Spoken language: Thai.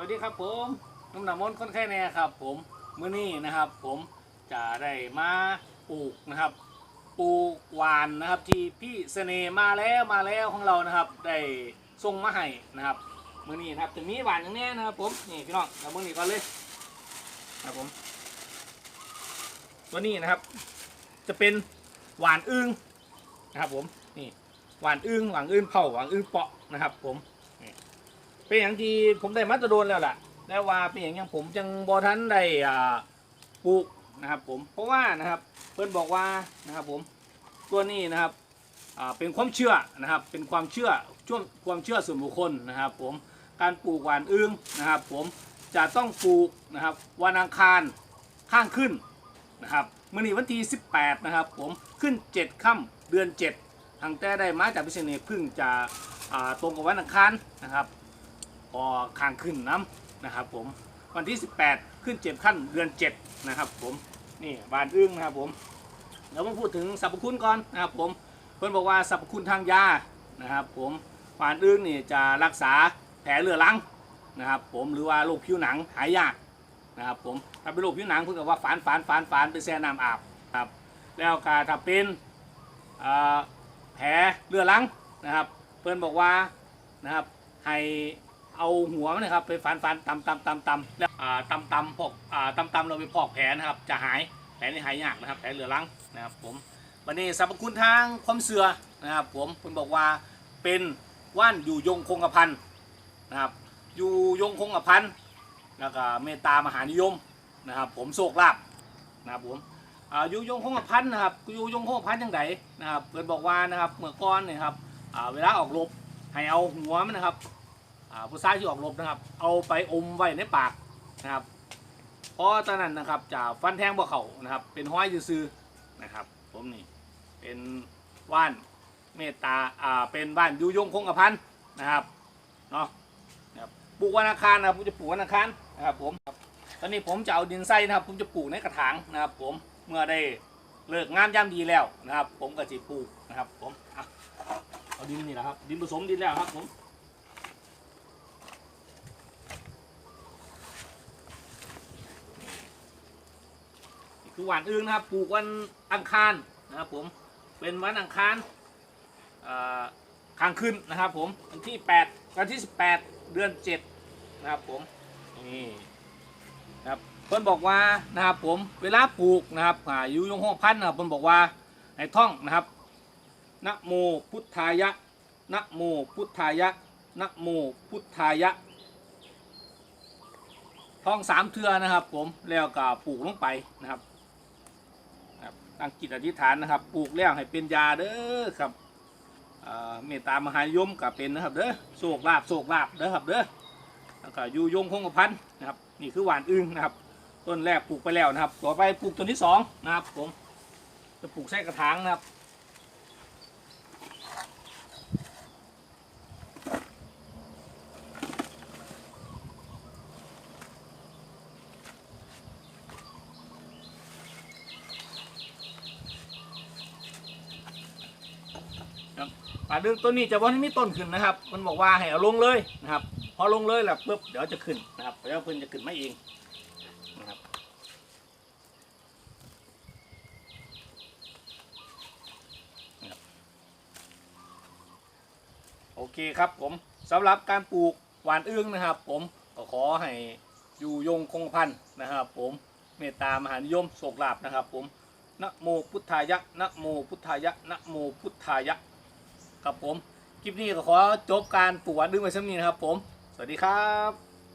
วัสดีครับผมนุ่มหนามนต์คนไข้แน่ครับผมมื้อนี้นะครับ ผมจะได้มาปลูกนะครับ ปลูกหวานนะครับ ที่พี่เสน่มาแล้วมาแล้วของเรานะครับ ได้ส่งมาให้นะครับมื้อนี้นะครับจะมีหวานอย่างแนี้นะครับ ผมนี่พี่น้องเอามื้อนี้ก่อนเลยครับผมตัวนี้นะครับ จะเป็นหวานอึ้งนะครับ ผมนี่หวานอึ้งหวานอึ้งเผาหวานอึ้งเปาะนะครับ ผม เป็นอย่างที่ผมได้มาตรโดนแล้วล่ะแล้วว่าเป็นอย่างอย่างผมจังบอทันได้อ่าปลูกนะครับ ผมเพราะว่านะครับเพื่อนบอกว่านะครับผมตัวนี้นะครับอ่าเป็นความเชื่อนะครับ เป็นความเชื่อช่วงความเชื่อส่วนบุคคลนะครับ ผมการปลูกหวานอึ้งนะครับ ผมจะต้องปลูกนะครับวันอังคารข้างขึ้นนะครับมื่อนี้วันที่ 18 นะครับ ผมขึ้น 7ค่ำเดือน 7 ทางแต่ได้มาจากพิเศษเนพึ่งจะตรงกับวันอังคารนะครับ พอข้างขึ้นน้ำนะครับผมวันที่ 18 ขึ้น7ขั้นเดือน7นะครับผมนี่บานอึ้งนะครับผมเดี๋ยวมาพูดถึงสรรพคุณก่อนนะครับผมเพื่อนบอกว่าสรรพคุณทางยานะครับผมบานอึ้งนี่จะรักษาแผลเรื้อรังนะครับผมหรือว่าโรคผิวหนังหายยากนะครับผมถ้าเป็นโรคผิวหนังเพื่อนบอกว่าฝานฝานฝานฝานไปแช่น้ำอาบครับแล้วก็ถ้าเป็นแผลเรื้อรังนะครับ เพื่อนบอกว่านะครับให้ เอาหัวมันนะครับไปฟันฟันตำตำตำตำแล้วอ่าตำตำพอกอ่าตำตำเราไปพอกแผลนะครับ จะหายแผลนี่หายยากนะครับแผลเหลือรังนะครับผมวันนี้สรรพคุณทางความเสื่อนะครับ ผมคุณบอกว่าเป็นว่านอยู่ยงคงกระพันนะครับ อยู่ยงคงกระพันแล้วก็เมตตามหานิยมนะครับ ผมโชคลาภนะครับผมอยู่ยงคงกระพันนะครับอยู่ยงคงกระพันยังไงนะครับเพื่อนบอกว่านะครับเมื่อก่อนเนี่ยครับเวลาออกรบให้เอาหัวมันนะครับ ผู้ชายที่ออกรบนะครับ เอาไปอมไว้ในปากนะครับเพราะตอนนั้นนะครับจะฟันแทงบ่เขานะครับ เป็นห้อยซื่อๆนะครับ ผมนี่เป็นว่านเมตตาอ่าเป็นว่านยุยงคงกระพันนะครับเนาะนะครับปลูกวันอังคารนะครับผมจะปลูกวันอังคารนะครับผมตอนนี้ผมจะเอาดินไส้นะครับ ผมจะปลูกในกระถางนะครับ ผมเมื่อได้เลิกงานย่ำดีแล้วนะครับ ผมก็จะปลูกนะครับ ผมเอาเอาดินนี่แหละครับ ดินผสมดินแล้วครับผม คือหวานอึ้งนะครับปลูกวันอังคารนะครับผมเป็นวันอังคารอ่าข้างขึ้นนะครับผมวันที่8วันที่ 18 เดือน 7 นะครับผมนี่นะครับเพิ่นบอกว่านะครับผมเวลาปลูกนะครับอายู่ยงห้องพันนะครับเพิ่นบอกว่าในท่องนะครับนะโมพุทธายะนะโมพุทธายะนะโมพุทธายะท่องสามเทือนะครับผมแล้วก็ปลูกลงไปนะครับ ตั้งจิตอธิษฐานนะครับ ปลูกแล้วให้เป็นยาเด้อครับเมตตามหานิยมกับเป็นนะครับเด้อโศกลาบโศกลาบเด้อครับเด้อแล้วก็อยู่ยงคงกระพันนะครับนี่คือหวานอึ้งนะครับ ต้นแรกปลูกไปแล้วนะครับ ต่อไปปลูกต้นที่สองนะครับผมจะปลูกใส่กระถางนะครับ ป่าดึงต้นนี้จะว่าให้มีต้นขึ้นนะครับ มันบอกว่าให้เอาลงเลยนะครับ พอลงเลยแล้วปุ๊บเดี๋ยวจะขึ้นนะครับเดี๋ยวเพิ่นจะขึ้นมาเองนะครับนะครับโอเคครับผมสำหรับการปลูกหวานอึ้งนะครับ ผมก็ขอให้อยู่ยงคงพันนะครับ ผมเมตตามหานิยมโศกลาบนะครับ ผมนะโมพุทธายะนะโมพุทธายะนะโมพุทธายะ ครับผม คลิปนี้ก็ขอจบการปลูกวานดึงไว้ชั้นนี้นะครับผม สวัสดีครับ